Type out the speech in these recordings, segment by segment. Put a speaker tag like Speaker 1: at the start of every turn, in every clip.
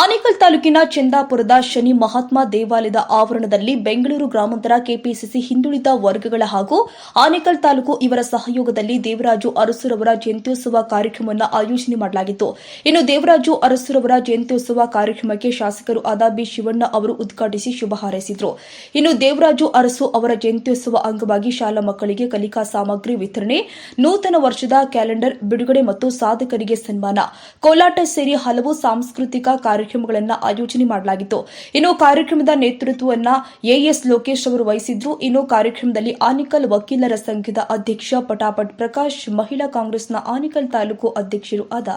Speaker 1: ಆನೇಕಲ್ ತಾಲೂಕಿನ ಚಂದಾಪುರದ ಶನಿ ಮಹಾತ್ಮ ದೇವಾಲಯದ ಆವರಣದಲ್ಲಿ ಬೆಂಗಳೂರು ಗ್ರಾಮಾಂತರ ಕೆಪಿಸಿಸಿ ಹಿಂದುಳಿದ ವರ್ಗಗಳ ಹಾಗೂ ಆನೇಕಲ್ ತಾಲೂಕು ಇವರ ಸಹಯೋಗದಲ್ಲಿ ದೇವರಾಜು ಅರಸುರವರ ಜಯಂತ್ಯೋತ್ಸವ ಕಾರ್ಯಕ್ರಮವನ್ನು ಆಯೋಜನೆ ಮಾಡಲಾಗಿತ್ತು. ಇನ್ನು ದೇವರಾಜು ಅರಸುರವರ ಜಯಂತ್ಯೋತ್ಸವ ಕಾರ್ಯಕ್ರಮಕ್ಕೆ ಶಾಸಕರು ಅದಾಬಿ ಶಿವಣ್ಣ ಅವರು ಉದ್ಘಾಟಿಸಿ ಶುಭ ಹಾರೈಸಿದರು. ಇನ್ನು ದೇವರಾಜು ಅರಸು ಅವರ ಜಯಂತ್ಯೋತ್ಸವ ಅಂಗವಾಗಿ ಶಾಲಾ ಮಕ್ಕಳಿಗೆ ಕಲಿಕಾ ಸಾಮಗ್ರಿ ವಿತರಣೆ, ನೂತನ ವರ್ಷದ ಕ್ಯಾಲೆಂಡರ್ ಬಿಡುಗಡೆ ಮತ್ತು ಸಾಧಕರಿಗೆ ಸನ್ಮಾನ. ಕೋಲಾಟ ಸೇರಿ ಹಲವು ಸಾಂಸ್ಕೃತಿಕ ಕಾರ್ಯಕ್ರಮಗಳನ್ನು ಆಯೋಜನೆ ಮಾಡಲಾಗಿತ್ತು. ಇನ್ನು ಕಾರ್ಯಕ್ರಮದ ನೇತೃತ್ವವನ್ನ ಎಎಸ್ ಲೋಕೇಶ್ ಅವರು ವಹಿಸಿದ್ರು. ಇನ್ನು ಕಾರ್ಯಕ್ರಮದಲ್ಲಿ ಆನಿಕಲ್ ವಕೀಲರ ಸಂಘದ ಅಧ್ಯಕ್ಷ ಪಟಾಪಟ್ ಪ್ರಕಾಶ್, ಮಹಿಳಾ ಕಾಂಗ್ರೆಸ್ನ ಆನಿಕಲ್ ತಾಲೂಕು ಅಧ್ಯಕ್ಷರು ಆದ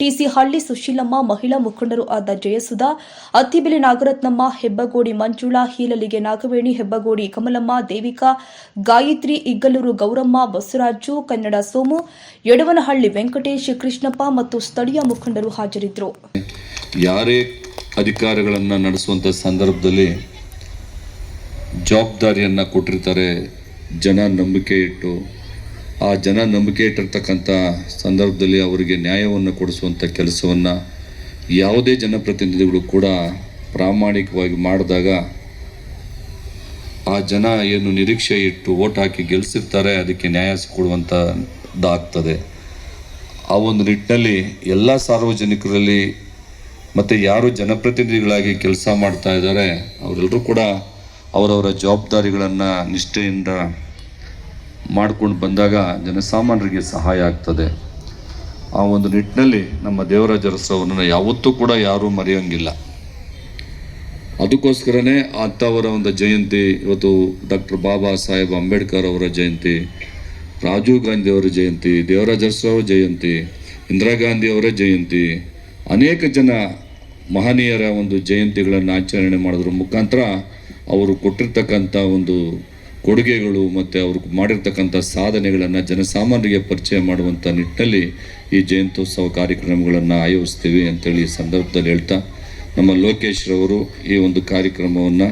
Speaker 1: ಟಿಸಿ ಹಳ್ಳಿ ಸುಶೀಲಮ್ಮ, ಮಹಿಳಾ ಮುಖಂಡರು ಆದ ಜಯಸುಧಾ, ಅತ್ತಿಬೆಲೆ ನಾಗರತ್ನಮ್ಮ, ಹೆಬ್ಬಗೋಡಿ ಮಂಜುಳಾ, ಹೀಲಲಿಗೆ ನಾಗವೇಣಿ, ಹೆಬ್ಬಗೋಡಿ ಕಮಲಮ್ಮ, ದೇವಿಕಾ, ಗಾಯತ್ರಿ ಇಗ್ಗಲೂರು ಗೌರಮ್ಮ, ಬಸವರಾಜು, ಕನ್ನಡ ಸೋಮು, ಯಡವನಹಳ್ಳಿ ವೆಂಕಟೇಶ್, ಕೃಷ್ಣಪ್ಪ ಮತ್ತು ಸ್ಥಳೀಯ ಮುಖಂಡರು ಹಾಜರಿದ್ದರು.
Speaker 2: ಅಧಿಕಾರಗಳನ್ನು ನಡೆಸುವಂಥ ಸಂದರ್ಭದಲ್ಲಿ ಜವಾಬ್ದಾರಿಯನ್ನು ಕೊಟ್ಟಿರ್ತಾರೆ. ಜನ ನಂಬಿಕೆ ಇಟ್ಟು, ಆ ಜನ ನಂಬಿಕೆ ಇಟ್ಟಿರ್ತಕ್ಕಂಥ ಸಂದರ್ಭದಲ್ಲಿ ಅವರಿಗೆ ನ್ಯಾಯವನ್ನು ಕೊಡಿಸುವಂಥ ಕೆಲಸವನ್ನು ಯಾವುದೇ ಜನಪ್ರತಿನಿಧಿಗಳು ಕೂಡ ಪ್ರಾಮಾಣಿಕವಾಗಿ ಮಾಡಿದಾಗ ಆ ಜನ ಏನು ನಿರೀಕ್ಷೆ ಇಟ್ಟು ಓಟ್ ಹಾಕಿ ಗೆಲ್ಲಿಸಿರ್ತಾರೆ ಅದಕ್ಕೆ ನ್ಯಾಯ ಕೊಡುವಂಥದ್ದಾಗ್ತದೆ ಆ ಒಂದು ನಿಟ್ಟಿನಲ್ಲಿ ಎಲ್ಲ ಸಾರ್ವಜನಿಕರಲ್ಲಿ ಮತ್ತು ಯಾರು ಜನಪ್ರತಿನಿಧಿಗಳಾಗಿ ಕೆಲಸ ಮಾಡ್ತಾ ಇದ್ದಾರೆ, ಅವರೆಲ್ಲರೂ ಕೂಡ ಅವರವರ ಜವಾಬ್ದಾರಿಗಳನ್ನು ನಿಷ್ಠೆಯಿಂದ ಮಾಡ್ಕೊಂಡು ಬಂದಾಗ ಜನಸಾಮಾನ್ಯರಿಗೆ ಸಹಾಯ ಆಗ್ತದೆ. ಆ ಒಂದು ನಿಟ್ಟಿನಲ್ಲಿ ನಮ್ಮ ದೇವರಾಜ ಅರಸರವರನ್ನು ಯಾವತ್ತೂ ಕೂಡ ಯಾರೂ ಮರೆಯೋಂಗಿಲ್ಲ. ಅದಕ್ಕೋಸ್ಕರನೇ ಅಂಥವರ ಒಂದು ಜಯಂತಿ, ಇವತ್ತು ಡಾಕ್ಟರ್ ಬಾಬಾ ಸಾಹೇಬ್ ಅಂಬೇಡ್ಕರ್ ಅವರ ಜಯಂತಿ, ರಾಜೀವ್ ಗಾಂಧಿ ಅವರ ಜಯಂತಿ ದೇವರಾಜ ಅರಸರವರ ಜಯಂತಿ, ಇಂದಿರಾ ಗಾಂಧಿ ಅವರ ಜಯಂತಿ ಅನೇಕ ಜನ ಮಹನೀಯರ ಒಂದು ಜಯಂತಿಗಳನ್ನು ಆಚರಣೆ ಮಾಡೋದ್ರ. ಮುಖಾಂತರ ಅವರು ಕೊಟ್ಟಿರ್ತಕ್ಕಂಥ ಒಂದು ಕೊಡುಗೆಗಳು ಮತ್ತು ಅವರು ಮಾಡಿರ್ತಕ್ಕಂಥ ಸಾಧನೆಗಳನ್ನು ಜನಸಾಮಾನ್ಯರಿಗೆ ಪರಿಚಯ ಮಾಡುವಂಥ ನಿಟ್ಟಿನಲ್ಲಿ ಈ ಜಯಂತ್ಯೋತ್ಸವ ಕಾರ್ಯಕ್ರಮಗಳನ್ನು ಆಯೋಜಿಸ್ತೀವಿ ಅಂತೇಳಿ ಈ ಸಂದರ್ಭದಲ್ಲಿ ಹೇಳ್ತಾ ನಮ್ಮ ಲೋಕೇಶ್ರವರು ಈ ಒಂದು ಕಾರ್ಯಕ್ರಮವನ್ನು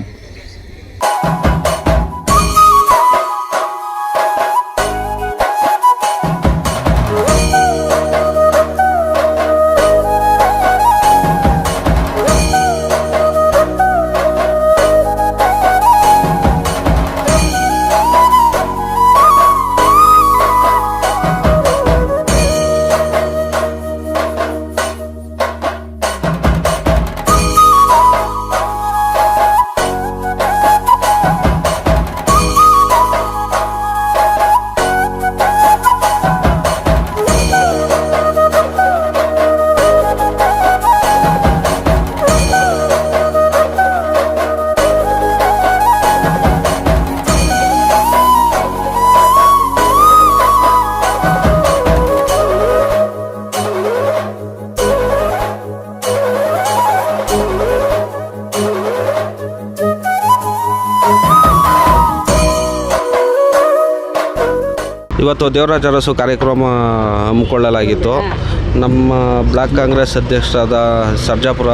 Speaker 3: ಇವತ್ತು ದೇವರಾಜ ಅರಸು ಕಾರ್ಯಕ್ರಮ ಹಮ್ಮಿಕೊಳ್ಳಲಾಗಿತ್ತು. ನಮ್ಮ ಬ್ಲಾಕ್ ಕಾಂಗ್ರೆಸ್ ಅಧ್ಯಕ್ಷರಾದ ಸರ್ಜಾಪುರ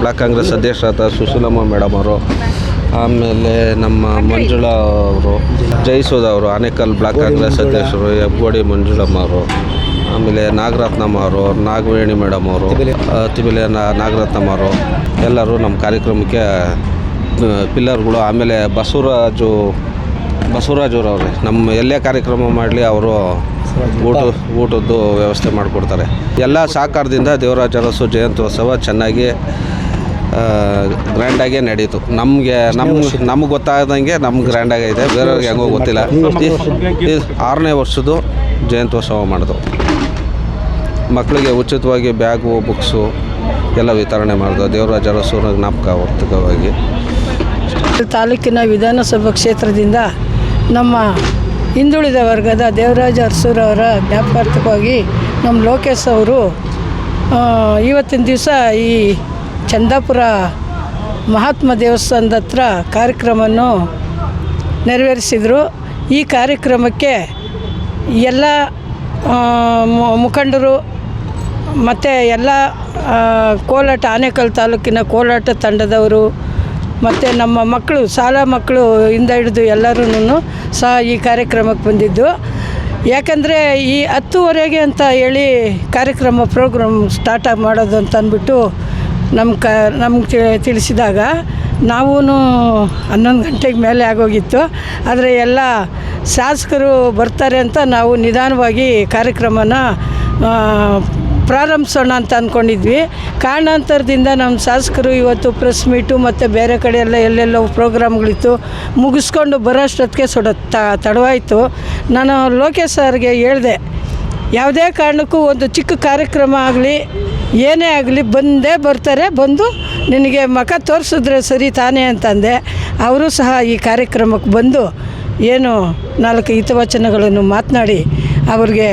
Speaker 3: ಬ್ಲಾಕ್ ಕಾಂಗ್ರೆಸ್ ಅಧ್ಯಕ್ಷರಾದ ಸುಶೀಲಮ್ಮ ಮೇಡಮ್ ಅವರು, ಆಮೇಲೆ ನಮ್ಮ ಮಂಜುಳಾ ಅವರು ಜಯಸೂದ ಅವರು, ಆನೇಕಲ್ ಬ್ಲಾಕ್ ಕಾಂಗ್ರೆಸ್ ಅಧ್ಯಕ್ಷರು ಹೆಬ್ಗೋಡಿ ಮಂಜುಳಮ್ಮ ಅವರು, ಆಮೇಲೆ ನಾಗರತ್ನಮ್ಮ ಅವರು, ನಾಗವೇಣಿ ಮೇಡಮ್ ಅವರು ತಿಬಿಲೆ ನಾಗರತ್ನಮ್ಮ ಅವರು, ಎಲ್ಲರೂ ನಮ್ಮ ಕಾರ್ಯಕ್ರಮಕ್ಕೆ ಪಿಲ್ಲರ್ಗಳು, ಆಮೇಲೆ ಬಸವರಾಜು ಬಸವರಾಜವ್ರವ್ರೆ ನಮ್ಮ ಎಲ್ಲೇ ಕಾರ್ಯಕ್ರಮ ಮಾಡಲಿ ಅವರು ಊಟ ಊಟದ್ದು ವ್ಯವಸ್ಥೆ ಮಾಡಿಕೊಡ್ತಾರೆ. ಎಲ್ಲ ಸಹಕಾರದಿಂದ ದೇವರಾಜ ಅರಸು ಜಯಂತ್ಯೋತ್ಸವ ಚೆನ್ನಾಗಿ ಗ್ರ್ಯಾಂಡಾಗೇ ನಡೀತು. ನಮಗೆ ನಮ್ಮ ನಮ್ಗೆ ಗೊತ್ತಾದಂಗೆ ನಮ್ಗೆ ಗ್ರ್ಯಾಂಡಾಗೈತೆ ಬೇರೆಯವ್ರಿಗೆ ಹೆಂಗೋ ಗೊತ್ತಿಲ್ಲ. ಆರನೇ ವರ್ಷದ್ದು ಜಯಂತ್ಯೋತ್ಸವ ಮಾಡಿದ್ರು ಮಕ್ಕಳಿಗೆ ಉಚಿತವಾಗಿ ಬ್ಯಾಗು, ಬುಕ್ಸು ಎಲ್ಲ ವಿತರಣೆ ಮಾಡಿದ್ರು ದೇವರಾಜ ಅರಸು ಜ್ಞಾಪಕಾರ್ಥಕವಾಗಿ
Speaker 4: ತಾಲೂಕಿನ ವಿಧಾನಸಭಾ ಕ್ಷೇತ್ರದಿಂದ ನಮ್ಮ ಹಿಂದುಳಿದ ವರ್ಗದ ದೇವರಾಜ ಅರಸೂರವರ ಜ್ಞಾಪಕಾರ್ಥಕವಾಗಿ ನಮ್ಮ ಲೋಕೇಶ್ ಅವರು ಇವತ್ತಿನ ದಿವಸ ಈ ಚಂದಾಪುರ ಮಹಾತ್ಮ ದೇವಸ್ಥಾನದ ಹತ್ರ ಕಾರ್ಯಕ್ರಮವನ್ನು ನೆರವೇರಿಸಿದರು. ಈ ಕಾರ್ಯಕ್ರಮಕ್ಕೆ ಎಲ್ಲ ಮುಖಂಡರು ಮತ್ತು ಎಲ್ಲ ಕೋಲಾಟ, ಆನೇಕಲ್ ತಾಲೂಕಿನ ಕೋಲಾಟ ತಂಡದವರು ಮತ್ತು ನಮ್ಮ ಮಕ್ಕಳು, ಶಾಲಾ ಮಕ್ಕಳು ಇಂದ ಹಿಡಿದು ಎಲ್ಲರೂ ಸಹ ಈ ಕಾರ್ಯಕ್ರಮಕ್ಕೆ ಬಂದಿದ್ದು. ಯಾಕಂದರೆ ಈ ಹತ್ತುವರೆಗೆ ಅಂತ ಹೇಳಿ ಕಾರ್ಯಕ್ರಮ ಪ್ರೋಗ್ರಾಮ್ ಸ್ಟಾರ್ಟ್ ಮಾಡೋದು ಅಂತ ಅಂದ್ಬಿಟ್ಟು ನಮ್ಮ ಕ ನಮ್ಗೆ ತಿಳಿಸಿದಾಗ ನಾವೂ ಹನ್ನೊಂದು ಗಂಟೆಗೆ ಮೇಲೆ ಆಗೋಗಿತ್ತು. ಆದರೆ ಎಲ್ಲ ಶಾಸಕರು ಬರ್ತಾರೆ ಅಂತ ನಾವು ನಿಧಾನವಾಗಿ ಕಾರ್ಯಕ್ರಮನ ಪ್ರಾರಂಭಿಸೋಣ ಅಂತ ಅಂದ್ಕೊಂಡಿದ್ವಿ. ಕಾರಣಾಂತರದಿಂದ ನಮ್ಮ ಶಾಸಕರು ಇವತ್ತು ಪ್ರೆಸ್ ಮೀಟು ಮತ್ತು ಬೇರೆ ಕಡೆ ಎಲ್ಲ ಎಲ್ಲೆಲ್ಲೋ ಪ್ರೋಗ್ರಾಮ್ಗಳಿತ್ತು ಮುಗಿಸ್ಕೊಂಡು ಬರೋಷ್ಟೊತ್ತಿಗೆ ಸೊಡ ತಡವಾಯಿತು. ನಾನು ಲೋಕೇಶ್ ಸರ್ಗೆ ಹೇಳಿದೆ, ಯಾವುದೇ ಕಾರಣಕ್ಕೂ ಒಂದು ಚಿಕ್ಕ ಕಾರ್ಯಕ್ರಮ ಆಗಲಿ, ಏನೇ ಆಗಲಿ ಬಂದೇ ಬರ್ತಾರೆ, ಬಂದು ನಿನಗೆ ಮಖ ತೋರಿಸಿದ್ರೆ ಸರಿ ತಾನೇ ಅಂತಂದೆ. ಅವರು ಸಹ ಈ ಕಾರ್ಯಕ್ರಮಕ್ಕೆ ಬಂದು ಏನು ನಾಲ್ಕು ಹಿತವಚನಗಳನ್ನು ಮಾತನಾಡಿ ಅವ್ರಿಗೆ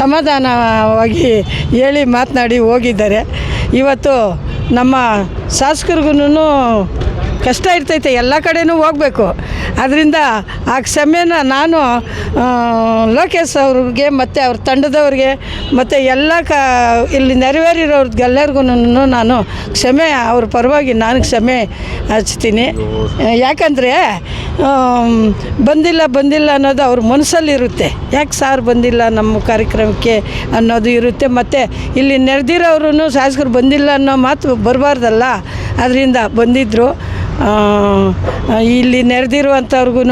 Speaker 4: ಸಮಾಧಾನವಾಗಿ ಹೇಳಿ ಮಾತನಾಡಿ ಹೋಗಿದ್ದಾರೆ. ಇವತ್ತು ನಮ್ಮ ಶಾಸಕರಿಗೂ ಕಷ್ಟ ಇರ್ತೈತೆ, ಎಲ್ಲ ಕಡೆನೂ ಹೋಗಬೇಕು. ಅದರಿಂದ ಆ ಕ್ಷಮೆನ ನಾನು ಲೋಕೇಶ್ ಅವ್ರಿಗೆ ಮತ್ತು ಅವ್ರ ತಂಡದವ್ರಿಗೆ ಮತ್ತು ಎಲ್ಲ ಕ, ಇಲ್ಲಿ ನೆರವೇರಿರೋರ್ಗೆಲ್ಲರಿಗೂ ನಾನು ಕ್ಷಮೆ, ಅವ್ರ ಪರವಾಗಿ ನಾನು ಕ್ಷಮೆ ಹಚ್ತೀನಿ. ಯಾಕಂದರೆ ಬಂದಿಲ್ಲ ಬಂದಿಲ್ಲ ಅನ್ನೋದು ಅವ್ರ ಮನಸ್ಸಲ್ಲಿರುತ್ತೆ. ಯಾಕೆ ಸಾರ್ ಬಂದಿಲ್ಲ ನಮ್ಮ ಕಾರ್ಯಕ್ರಮಕ್ಕೆ ಅನ್ನೋದು ಇರುತ್ತೆ. ಮತ್ತು ಇಲ್ಲಿ ನೆರೆದಿರೋರು ಶಾಸಕರು ಬಂದಿಲ್ಲ ಅನ್ನೋ ಮಾತು ಬರಬಾರ್ದಲ್ಲ. ಅದರಿಂದ ಬಂದಿದ್ದರು ಇಲ್ಲಿ ನೆರೆದಿರುವಂಥವ್ರಿಗೂ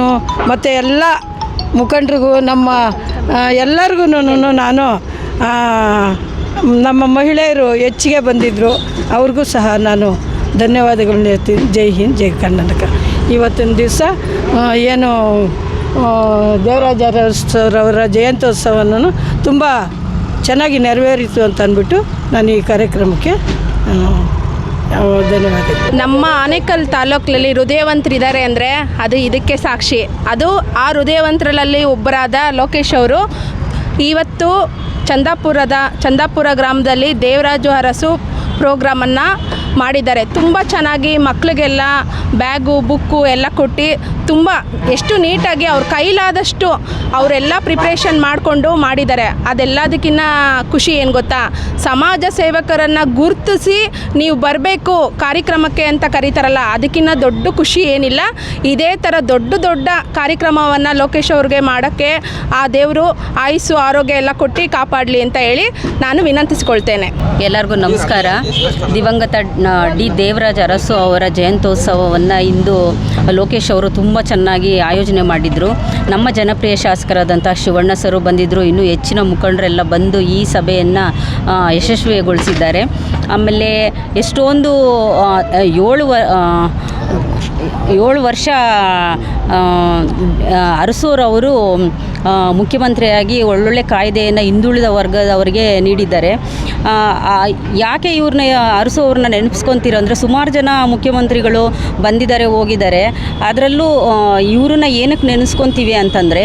Speaker 4: ಮತ್ತು ಎಲ್ಲ ಮುಖಂಡರಿಗೂ, ನಮ್ಮ ಎಲ್ಲರಿಗೂ ನಾನು ನಮ್ಮ ಮಹಿಳೆಯರು ಹೆಚ್ಚಿಗೆ ಬಂದಿದ್ದರು ಅವ್ರಿಗೂ ಸಹ ನಾನು ಧನ್ಯವಾದಗಳನ್ನ ಹೇಳ್ತೀನಿ. ಜೈ ಹಿಂದ್, ಜೈ ಕರ್ನಾಟಕ. ಇವತ್ತಿನ ದಿವಸ ಏನು ದೇವರಾಜ ಅರಸರವರ ಜಯಂತ್ಯೋತ್ಸವವನ್ನು ತುಂಬ ಚೆನ್ನಾಗಿ ನೆರವೇರಿತು ಅಂತ ಅಂದ್ಬಿಟ್ಟು ನಾನು ಈ ಕಾರ್ಯಕ್ರಮಕ್ಕೆ ಧನ್ಯವಾದಗಳು.
Speaker 5: ನಮ್ಮ ಆನೇಕಲ್ ತಾಲೂಕಿನಲ್ಲಿ ಹೃದಯವಂತರಿದ್ದಾರೆ ಅಂದರೆ ಅದು ಇದಕ್ಕೆ ಸಾಕ್ಷಿ. ಅದು ಆ ಹೃದಯವಂತರಲ್ಲಿ ಒಬ್ಬರಾದ ಲೋಕೇಶ್ ಅವರು ಇವತ್ತು ಚಂದಾಪುರದ, ಚಂದಾಪುರ ಗ್ರಾಮದಲ್ಲಿ ದೇವರಾಜು ಅರಸು ಪ್ರೋಗ್ರಾಮನ್ನು ಮಾಡಿದ್ದಾರೆ. ತುಂಬ ಚೆನ್ನಾಗಿ ಮಕ್ಕಳಿಗೆಲ್ಲ ಬ್ಯಾಗು, ಬುಕ್ಕು ಎಲ್ಲ ಕೊಟ್ಟು ತುಂಬ ಎಷ್ಟು ನೀಟಾಗಿ ಅವ್ರ ಕೈಲಾದಷ್ಟು ಅವರೆಲ್ಲ ಪ್ರಿಪ್ರೇಷನ್ ಮಾಡಿಕೊಂಡು ಮಾಡಿದ್ದಾರೆ. ಅದೆಲ್ಲದಕ್ಕಿಂತ ಖುಷಿ ಏನು ಗೊತ್ತಾ? ಸಮಾಜ ಸೇವಕರನ್ನು ಗುರುತಿಸಿ ನೀವು ಬರಬೇಕು ಕಾರ್ಯಕ್ರಮಕ್ಕೆ ಅಂತ ಕರೀತಾರಲ್ಲ ಅದಕ್ಕಿಂತ ದೊಡ್ಡ ಖುಷಿ ಏನಿಲ್ಲ. ಇದೇ ಥರ ದೊಡ್ಡ ದೊಡ್ಡ ಕಾರ್ಯಕ್ರಮವನ್ನು ಲೋಕೇಶ್ ಅವ್ರಿಗೆ ಮಾಡೋಕ್ಕೆ ಆ ದೇವರು ಆಯಸ್ಸು, ಆರೋಗ್ಯ ಎಲ್ಲ ಕೊಟ್ಟು ಕಾಪಾಡಲಿ ಅಂತ ಹೇಳಿ ನಾನು ವಿನಂತಿಸಿಕೊಳ್ತೇನೆ.
Speaker 6: ಎಲ್ಲರಿಗೂ ನಮಸ್ಕಾರ. ದಿವಂಗತ ಡಿ ದೇವರಾಜ ಅರಸು ಅವರ ಜಯಂತ್ಯೋತ್ಸವವನ್ನು ಇಂದು ಲೋಕೇಶ್ ಅವರು ತುಂಬ ಚೆನ್ನಾಗಿ ಆಯೋಜನೆ ಮಾಡಿದರು. ನಮ್ಮ ಜನಪ್ರಿಯ ಶಾಸಕರಾದಂಥ ಶಿವಣ್ಣ ಸರು ಬಂದಿದ್ದರು ಇನ್ನೂ ಹೆಚ್ಚಿನ ಮುಖಂಡರೆಲ್ಲ ಬಂದು ಈ ಸಭೆಯನ್ನು ಯಶಸ್ವಿಗೊಳಿಸಿದ್ದಾರೆ. ಆಮೇಲೆ ಎಷ್ಟೊಂದು ಏಳು ಏಳು ವರ್ಷ ಅರಸೂರವರು ಮುಖ್ಯಮಂತ್ರಿಯಾಗಿ ಒಳ್ಳೊಳ್ಳೆ ಕಾಯ್ದೆಯನ್ನು ಹಿಂದುಳಿದ ವರ್ಗದವರಿಗೆ ನೀಡಿದ್ದಾರೆ. ಯಾಕೆ ಇವ್ರನ್ನ ಅರಸು ಅವ್ರನ್ನ ನೆನಪಿಸ್ಕೊತೀರೋ ಅಂದರೆ ಸುಮಾರು ಜನ ಮುಖ್ಯಮಂತ್ರಿಗಳು ಬಂದಿದ್ದಾರೆ, ಹೋಗಿದ್ದಾರೆ. ಅದರಲ್ಲೂ ಇವ್ರನ್ನ ಏನಕ್ಕೆ ನೆನೆಸ್ಕೊತೀವಿ ಅಂತಂದರೆ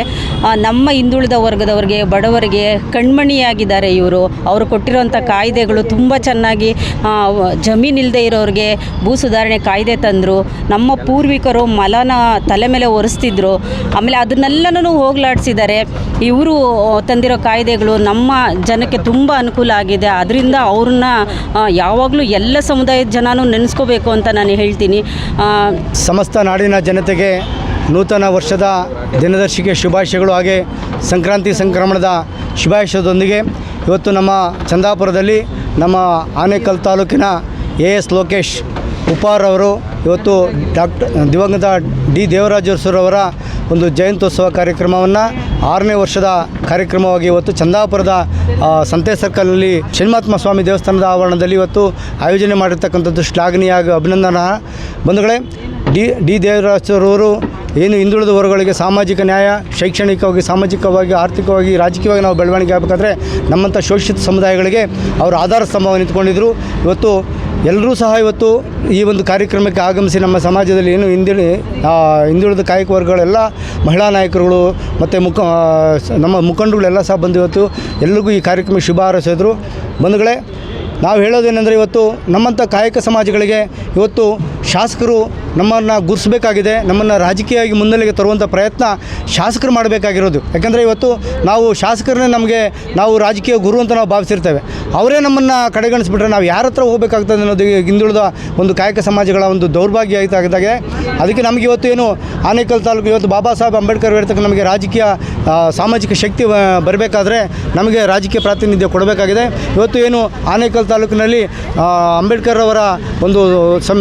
Speaker 6: ನಮ್ಮ ಹಿಂದುಳಿದ ವರ್ಗದವರಿಗೆ, ಬಡವರಿಗೆ ಕಣ್ಮಣಿಯಾಗಿದ್ದಾರೆ ಇವರು. ಅವರು ಕೊಟ್ಟಿರೋಂಥ ಕಾಯ್ದೆಗಳು ತುಂಬ ಚೆನ್ನಾಗಿ ಜಮೀನಿಲ್ಲದೆ ಇರೋರಿಗೆ ಭೂ ಸುಧಾರಣೆ ಕಾಯ್ದೆ ತಂದರು. ನಮ್ಮ ಪೂರ್ವಿಕರು ಮಲನ ತಲೆ ಮೇಲೆ ಒರೆಸ್ತಿದ್ರು. ಆಮೇಲೆ ಅದನ್ನೆಲ್ಲನೂ ಹೋಗ್ಲಾಡಿಸಿದ್ದಾರೆ. ಇವರು ತಂದಿರೋ ಕಾಯ್ದೆಗಳು ನಮ್ಮ ಜನಕ್ಕೆ ತುಂಬ ಅನುಕೂಲ ಆಗಿದೆ. ಅದರಿಂದ ಅವ್ರನ್ನ ಯಾವಾಗಲೂ ಎಲ್ಲ ಸಮುದಾಯದ ಜನನೂ ನೆನೆಸ್ಕೋಬೇಕು ಅಂತ ನಾನು ಹೇಳ್ತೀನಿ.
Speaker 7: ಸಮಸ್ತ ನಾಡಿನ ಜನತೆಗೆ ನೂತನ ವರ್ಷದ ದಿನದರ್ಶಿಗೆ ಶುಭಾಶಯಗಳು ಹಾಗೆ ಸಂಕ್ರಾಂತಿ ಸಂಕ್ರಮಣದ ಶುಭಾಶಯದೊಂದಿಗೆ ಇವತ್ತು ನಮ್ಮ ಚಂದಾಪುರದಲ್ಲಿ ನಮ್ಮ ಆನೇಕಲ್ ತಾಲೂಕಿನ ಎ ಎಸ್ ಲೋಕೇಶ್ ಉಪಾರ್ ಅವರು ಇವತ್ತು ಡಾಕ್ಟರ್ ದಿವಂಗತ ಡಿ ದೇವರಾಜರವರ ಒಂದು ಜಯಂತ್ಯೋತ್ಸವ ಕಾರ್ಯಕ್ರಮವನ್ನು ಆರನೇ ವರ್ಷದ ಕಾರ್ಯಕ್ರಮವಾಗಿ ಇವತ್ತು ಚಂದಾಪುರದ ಸಂತೆ ಸರ್ಕಲ್ನಲ್ಲಿ ಶನಿಮಾತ್ಮ ಸ್ವಾಮಿ ದೇವಸ್ಥಾನದ ಆವರಣದಲ್ಲಿ ಇವತ್ತು ಆಯೋಜನೆ ಮಾಡಿರ್ತಕ್ಕಂಥದ್ದು ಶ್ಲಾಘನೀಯ ಹಾಗೂ ಅಭಿನಂದನಾ. ಬಂಧುಗಳೇ, ಡಿ ಡಿ ದೇವರಾಜರವರು ಏನು ಹಿಂದುಳಿದ ವರ್ಗಗಳಿಗೆ ಸಾಮಾಜಿಕ ನ್ಯಾಯ, ಶೈಕ್ಷಣಿಕವಾಗಿ, ಸಾಮಾಜಿಕವಾಗಿ, ಆರ್ಥಿಕವಾಗಿ, ರಾಜಕೀಯವಾಗಿ ನಾವು ಬೆಳವಣಿಗೆ ಆಗಬೇಕಾದ್ರೆ ನಮ್ಮಂಥ ಶೋಷಿತ ಸಮುದಾಯಗಳಿಗೆ ಅವರು ಆಧಾರ ಸ್ತಂಭವಾಗಿ ನಿಂತ್ಕೊಂಡಿದ್ದರು ಇವತ್ತು ಎಲ್ಲರೂ ಸಹ ಇವತ್ತು ಈ ಒಂದು ಕಾರ್ಯಕ್ರಮಕ್ಕೆ ಆಗಮಿಸಿ ನಮ್ಮ ಸಮಾಜದಲ್ಲಿ ಏನು ಹಿಂದುಳಿ ಹಿಂದುಳಿದ ಕಾಯಕ ವರ್ಗಗಳೆಲ್ಲ ಮಹಿಳಾ ನಾಯಕರುಗಳು ಮತ್ತು ಮುಖ ನಮ್ಮ ಮುಖಂಡರುಗಳೆಲ್ಲ ಸಹ ಬಂದು ಇವತ್ತು ಎಲ್ರಿಗೂ ಈ ಕಾರ್ಯಕ್ರಮ ಶುಭ ಹಾರೈಸಿದ್ರು. ಬಂಧುಗಳೇ, ನಾವು ಹೇಳೋದೇನೆಂದರೆ ಇವತ್ತು ನಮ್ಮಂಥ ಕಾಯಕ ಸಮಾಜಗಳಿಗೆ ಇವತ್ತು ಶಾಸಕರು ನಮ್ಮನ್ನು ಗುರುಸಬೇಕಾಗಿದೆ, ನಮ್ಮನ್ನು ರಾಜಕೀಯವಾಗಿ ಮುನ್ನೆಲೆಗೆ ತರುವಂಥ ಪ್ರಯತ್ನ ಶಾಸಕರು ಮಾಡಬೇಕಾಗಿರೋದು. ಯಾಕೆಂದರೆ ಇವತ್ತು ನಾವು ಶಾಸಕರನ್ನೇ ನಮಗೆ ನಾವು ರಾಜಕೀಯ ಗುರು ಅಂತ ನಾವು ಭಾವಿಸಿರ್ತೇವೆ. ಅವರೇ ನಮ್ಮನ್ನು ಕಡೆಗಣಿಸ್ಬಿಟ್ರೆ ನಾವು ಯಾರ ಹತ್ರ ಹೋಗಬೇಕಾಗ್ತದೆ ಅನ್ನೋದು ಹಿಂದುಳಿದ ಒಂದು ಕಾಯಕ ಸಮಾಜಗಳ ಒಂದು ದೌರ್ಭಾಗ್ಯ ಆಗಿದೆ. ಅದಕ್ಕೆ ನಮಗೆ ಇವತ್ತು ಏನು ಆನೇಕಲ್ ತಾಲೂಕು ಇವತ್ತು ಬಾಬಾ ಸಾಹೇಬ್ ಅಂಬೇಡ್ಕರ್ ಹೇಳ್ತಕ್ಕ ನಮಗೆ ರಾಜಕೀಯ ಸಾಮಾಜಿಕ ಶಕ್ತಿ ಬರಬೇಕಾದ್ರೆ ನಮಗೆ ರಾಜಕೀಯ ಪ್ರಾತಿನಿಧ್ಯ ಕೊಡಬೇಕಾಗಿದೆ. ಇವತ್ತು ಏನು ಆನೇಕಲ್ ತಾಲೂಕಿನಲ್ಲಿ ಅಂಬೇಡ್ಕರ್ ಅವರ ಒಂದು ಸಮ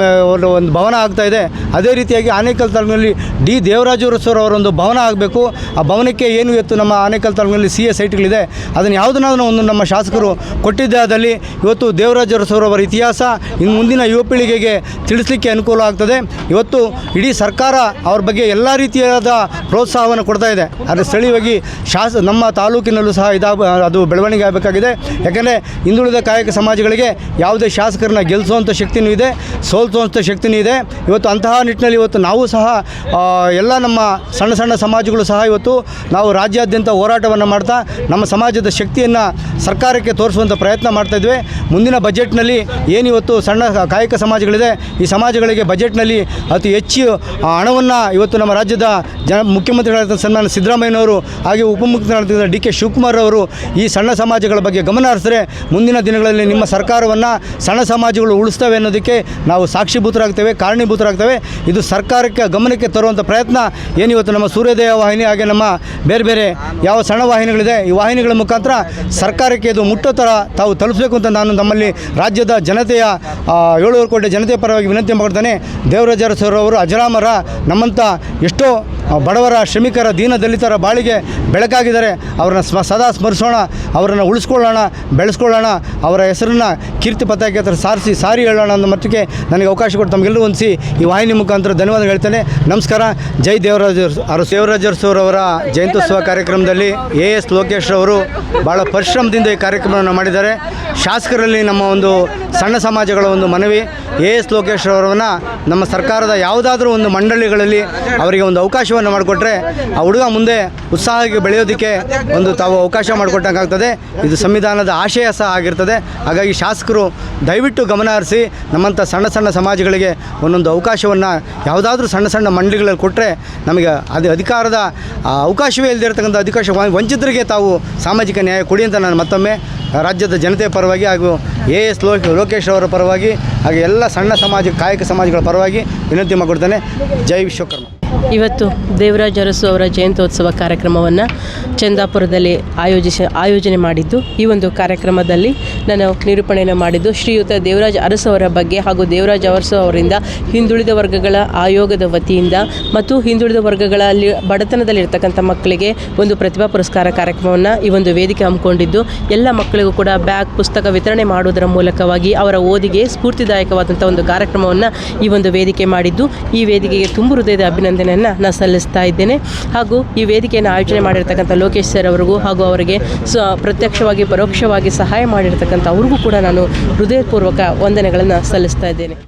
Speaker 7: ಒಂದು ಭವನ ಆಗ್ತಾ ಇದೆ. ಅದೇ ರೀತಿಯಾಗಿ ಆನೇಕಲ್ ತಾಲೂಕಿನಲ್ಲಿ ಡಿ ದೇವರಾಜು ಸರ್ ಅವರೊಂದು ಭವನ ಆಗಬೇಕು. ಆ ಭವನಕ್ಕೆ ಏನು ಇವತ್ತು ನಮ್ಮ ಆನೇಕಲ್ ತಾಲೂಕಿನಲ್ಲಿ ಸಿ ಎ ಸೈಟ್ಗಳಿದೆ. ಅದನ್ನು ಯಾವುದನ್ನಾದ್ರೂ ಒಂದು ನಮ್ಮ ಶಾಸಕರು ಕೊಟ್ಟಿದ್ದಾದಲ್ಲಿ ಇವತ್ತು ದೇವರಾಜ ಸರ್ ಅವರ ಇತಿಹಾಸ ಇನ್ನು ಮುಂದಿನ ಯುವ ಪೀಳಿಗೆಗೆ ತಿಳಿಸಲಿಕ್ಕೆ ಅನುಕೂಲ ಆಗ್ತದೆ. ಇವತ್ತು ಇಡೀ ಸರ್ಕಾರ ಅವ್ರ ಬಗ್ಗೆ ಎಲ್ಲ ರೀತಿಯಾದ ಪ್ರೋತ್ಸಾಹವನ್ನು ಕೊಡ್ತಾ ಇದೆ. ಆದರೆ ಸ್ಥಳೀಯವಾಗಿ ಶಾಸ, ನಮ್ಮ ತಾಲೂಕಿನಲ್ಲೂ ಸಹ ಇದಾಗ ಅದು ಬೆಳವಣಿಗೆ ಆಗಬೇಕಾಗಿದೆ. ಯಾಕೆಂದರೆ ಹಿಂದುಳಿದ ಕಾಯಕ ಸಮಾಜಗಳಿಗೆ ಯಾವುದೇ ಶಾಸಕರನ್ನ ಗೆಲ್ಲಿಸುವಂಥ ಶಕ್ತಿನೂ ಇದೆ, ಸೋಲ್ಸುವಂಥ ಶಕ್ತಿನೂ ಇದೆ. ಇವತ್ತು ಅಂತಹ ನಿಟ್ಟಿನಲ್ಲಿ ಇವತ್ತು ನಾವು ಸಹ ಎಲ್ಲ ನಮ್ಮ ಸಣ್ಣ ಸಣ್ಣ ಸಮಾಜಗಳು ಸಹ ಇವತ್ತು ನಾವು ರಾಜ್ಯಾದ್ಯಂತ ಹೋರಾಟವನ್ನು ಮಾಡ್ತಾ, ನಮ್ಮ ಸಮಾಜದ ಶಕ್ತಿಯನ್ನು ಸರ್ಕಾರಕ್ಕೆ ತೋರಿಸುವಂಥ ಪ್ರಯತ್ನ ಮಾಡ್ತಾಯಿದ್ವಿ ಮುಂದಿನ ಬಜೆಟ್ನಲ್ಲಿ ಏನಿವತ್ತು ಸಣ್ಣ ಕಾಯಕ ಸಮಾಜಗಳಿದೆ, ಈ ಸಮಾಜಗಳಿಗೆ ಬಜೆಟ್ನಲ್ಲಿ ಅತಿ ಹೆಚ್ಚು ಹಣವನ್ನು ಇವತ್ತು ನಮ್ಮ ರಾಜ್ಯದ ಜನ ಮುಖ್ಯಮಂತ್ರಿಗಳಾದ ಸನ್ಮಾನ ಸಿದ್ದರಾಮಯ್ಯನವರು ಹಾಗೆ ಉಪಮುಖ್ಯಮಂತ್ರಿಗಳಾದ ಡಿ ಕೆ ಶಿವಕುಮಾರ್ ಅವರು ಈ ಸಣ್ಣ ಸಮಾಜಗಳ ಬಗ್ಗೆ ಗಮನ ಹರಿಸಿದ್ರೆ ಮುಂದಿನ ದಿನಗಳಲ್ಲಿ ನಿಮ್ಮ ಸರ್ಕಾರವನ್ನು ಸಣ್ಣ ಸಮಾಜಗಳು ಉಳಿಸ್ತವೆ ಅನ್ನೋದಕ್ಕೆ ನಾವು ಸಾಕ್ಷಿಭೂತರಾಗ್ತೇವೆ ಕಾರಣೀಭೂತರಾಗ್ತೇವೆ. ಇದು ಸರ್ಕಾರಕ್ಕೆ ಗಮನಕ್ಕೆ ತರುವಂಥ ಪ್ರಯತ್ನ. ಏನಿವತ್ತು ನಮ್ಮ ಸೂರ್ಯೋದಯ ವಾಹಿನಿ ಹಾಗೆ ನಮ್ಮ ಬೇರೆ ಬೇರೆ ಯಾವ ಸಣ್ಣ ವಾಹಿನಿಗಳಿದೆ ಈ ವಾಹಿನಿಗಳ ಮುಖಾಂತರ ಸರ್ಕಾರಕ್ಕೆ ಇದು ಮುಟ್ಟೋ ಥರ ತಾವು ತಲುಪಬೇಕು ಅಂತ ನಾನು ನಮ್ಮಲ್ಲಿ ರಾಜ್ಯದ ಜನತೆಯ ಏಳುವರೆ ಕೋಟಿ ಜನತೆಯ ಪರವಾಗಿ ವಿನಂತಿ ಮಾಡ್ತಾನೆ. ದೇವರಾಜ ಸರ್ ಅವರು ಅಜರಾಮರ ನಮ್ಮಂಥ ಎಷ್ಟೋ ಆ, ಬಡವರ ಶ್ರಮಿಕರ ದೀನ ದಲಿತರ ಬಾಳಿಗೆ ಬೆಳಕಾಗಿದ್ದಾರೆ. ಅವರನ್ನ ಸ್ಮ ಸದಾ ಸ್ಮರಿಸೋಣ. ಅವರನ್ನು ಉಳಿಸ್ಕೊಳ್ಳೋಣ, ಬೆಳೆಸ್ಕೊಳ್ಳೋಣ, ಅವರ ಹೆಸರನ್ನು ಕೀರ್ತಿ ಪತಾಕೆ ಹತ್ರ ಸಾರಿಸಿ, ಸಾರಿ ಹೇಳೋಣ ಅನ್ನೋ ಮಟ್ಟಿಗೆ ನನಗೆ ಅವಕಾಶ ಕೊಟ್ಟು ತಮಗೆಲ್ಲರೂ ಒಂದಿಸಿ ಈ ವಾಹಿನಿ ಮುಖಾಂತರ ಧನ್ಯವಾದ ಹೇಳ್ತೇನೆ. ನಮಸ್ಕಾರ. ಜೈ ದೇವರಾಜ ಅವರು ದೇವರಾಜ ಅರಸೂರವರ ಜಯಂತ್ಯುತ್ಸವ ಕಾರ್ಯಕ್ರಮದಲ್ಲಿ ಎ ಎಸ್ ಲೋಕೇಶ್ ಅವರು ಭಾಳ ಪರಿಶ್ರಮದಿಂದ ಈ ಕಾರ್ಯಕ್ರಮವನ್ನು ಮಾಡಿದ್ದಾರೆ. ಶಾಸಕರಲ್ಲಿ ನಮ್ಮ ಒಂದು ಸಣ್ಣ ಸಮಾಜಗಳ ಒಂದು ಮನವಿ ಎ ಎಸ್ ಲೋಕೇಶ್ ಅವರನ್ನು ನಮ್ಮ ಸರ್ಕಾರದ ಯಾವುದಾದ್ರೂ ಒಂದು ಮಂಡಳಿಗಳಲ್ಲಿ ಅವರಿಗೆ ಒಂದು ಅವಕಾಶವನ್ನು ಮಾಡಿಕೊಟ್ರೆ ಆ ಹುಡುಗ ಮುಂದೆ ಉತ್ಸಾಹಕ್ಕೆ ಬೆಳೆಯೋದಕ್ಕೆ ಒಂದು ತಾವು ಅವಕಾಶ ಮಾಡಿಕೊಟ್ಟಂಗಾಗ್ತದೆ. ಇದು ಸಂವಿಧಾನದ ಆಶಯ ಸಹ ಆಗಿರ್ತದೆ. ಹಾಗಾಗಿ ಶಾಸಕರು ದಯವಿಟ್ಟು ಗಮನ ಹರಿಸಿ ನಮ್ಮಂಥ ಸಣ್ಣ ಸಣ್ಣ ಸಮಾಜಗಳಿಗೆ ಒಂದೊಂದು ಅವಕಾಶವನ್ನು ಯಾವುದಾದ್ರೂ ಸಣ್ಣ ಸಣ್ಣ ಮಂಡಳಿಗಳಲ್ಲಿ ಕೊಟ್ಟರೆ ನಮಗೆ ಅದು ಅಧಿಕಾರದ ಅವಕಾಶವೇ ಇಲ್ಲದಿರತಕ್ಕಂಥ ಅಧಿಕಾಶ ವ- ವಂಚಿತರಿಗೆ ತಾವು ಸಾಮಾಜಿಕ ನ್ಯಾಯ ಕೊಡಿ ಅಂತ ನಾನು ಮತ್ತೊಮ್ಮೆ ರಾಜ್ಯದ ಜನತೆಯ ಪರವಾಗಿ ಹಾಗೂ ಎ ಎಸ್ ಲೋ, ಲೋಕೇಶ್ ಅವರ ಪರವಾಗಿ ಹಾಗೆ ಎಲ್ಲ ಸಣ್ಣ ಸಮಾಜ, ಕಾಯಕ ಸಮಾಜಗಳ ಪರವಾಗಿ ವಿನಂತಿ ಮಾಡಿಕೊಡ್ತೇನೆ ಜೈ ವಿಶ್ವಕರ್ಮ.
Speaker 8: ಇವತ್ತು ದೇವರಾಜ ಅರಸು ಅವರ ಜಯಂತ್ಯೋತ್ಸವ ಕಾರ್ಯಕ್ರಮವನ್ನು ಚಂದಾಪುರದಲ್ಲಿ ಆಯೋಜಿಸಿ, ಆಯೋಜನೆ ಮಾಡಿದ್ದು. ಈ ಒಂದು ಕಾರ್ಯಕ್ರಮದಲ್ಲಿ ನಾನು ನಿರೂಪಣೆಯನ್ನು ಮಾಡಿದ್ದು. ಶ್ರೀಯುತ ದೇವರಾಜ ಅರಸು ಅವರ ಬಗ್ಗೆ ಹಾಗೂ ದೇವರಾಜ ಅರಸು ಅವರಿಂದ ಹಿಂದುಳಿದ ವರ್ಗಗಳ ಆಯೋಗದ ವತಿಯಿಂದ ಮತ್ತು ಹಿಂದುಳಿದ ವರ್ಗಗಳಲ್ಲಿ ಬಡತನದಲ್ಲಿರ್ತಕ್ಕಂಥ ಮಕ್ಕಳಿಗೆ ಒಂದು ಪ್ರತಿಭಾ ಪುರಸ್ಕಾರ ಕಾರ್ಯಕ್ರಮವನ್ನು ಈ ಒಂದು ವೇದಿಕೆ ಹಮ್ಮಿಕೊಂಡಿದ್ದು. ಎಲ್ಲ ಮಕ್ಕಳಿಗೂ ಕೂಡ ಬ್ಯಾಗ್, ಪುಸ್ತಕ ವಿತರಣೆ ಮಾಡುವುದರ ಮೂಲಕವಾಗಿ ಅವರ ಓದಿಗೆ ಸ್ಫೂರ್ತಿದಾಯಕವಾದಂಥ ಒಂದು ಕಾರ್ಯಕ್ರಮವನ್ನು ಈ ಒಂದು ವೇದಿಕೆ ಮಾಡಿದ್ದು. ಈ ವೇದಿಕೆಗೆ ತುಂಬು ಹೃದಯದ ಅಭಿನಂದನೆಯನ್ನು ನಾನು ಸಲ್ಲಿಸ್ತಾ ಇದ್ದೇನೆ. ಹಾಗೂ ಈ ವೇದಿಕೆಯನ್ನು ಆಯೋಜನೆ ಮಾಡಿರ್ತಕ್ಕಂಥ ಲೋಕೇಶ್ ಸರ್ ಅವರಿಗೂ ಹಾಗೂ ಅವರಿಗೆ ಸ ಪ್ರತ್ಯಕ್ಷವಾಗಿ, ಪರೋಕ್ಷವಾಗಿ ಸಹಾಯ ಮಾಡಿರ್ತಕ್ಕಂಥ ಅವ್ರಿಗೂ ಕೂಡ ನಾನು ಹೃದಯಪೂರ್ವಕ ವಂದನೆಗಳನ್ನು ಸಲ್ಲಿಸ್ತಾ ಇದ್ದೇನೆ.